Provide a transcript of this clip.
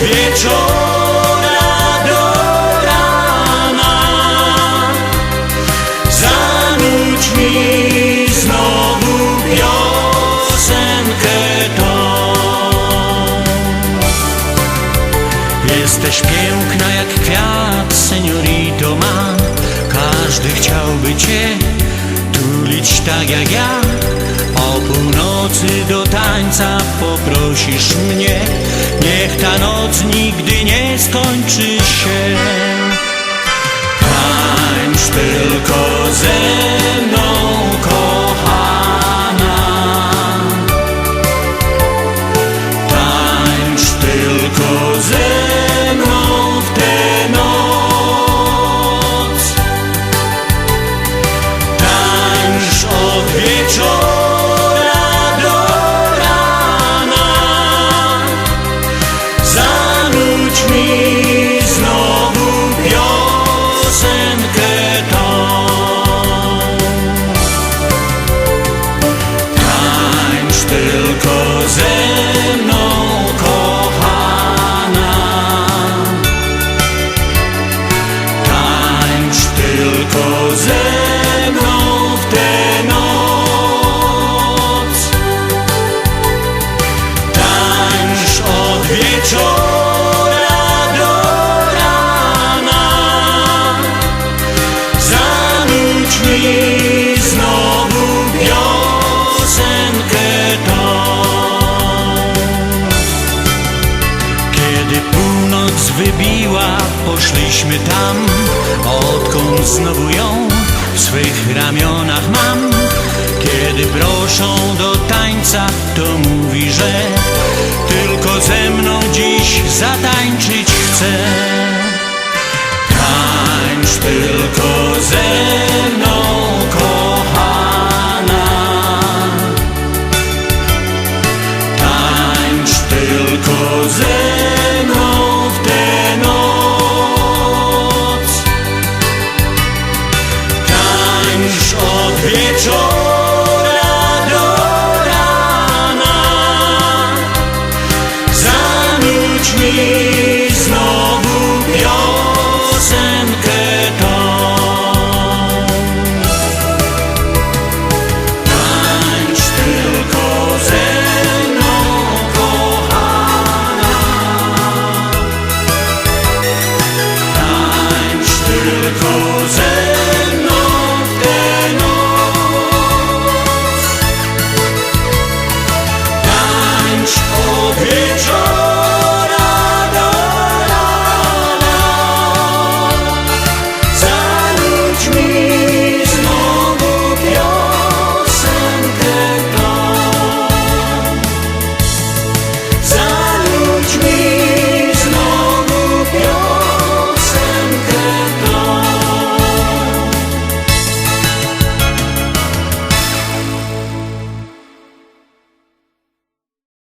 wieczora do rana. Zanudź mi znowu piosenkę tą. Jesteś piękna jak kwiat, seniorito ma. Każdy chciałby cię tulić tak jak ja. O północy do tańca poprosisz mnie ta noc nigdy nie skończy się. Tańcz tylko ze Mi znowu piosenkę tą. Kiedy północ wybiła, poszliśmy tam. Odkąd znowu ją w swych ramionach mam. Kiedy proszą do tańca, to mówi, że Tylko wieczora do rana.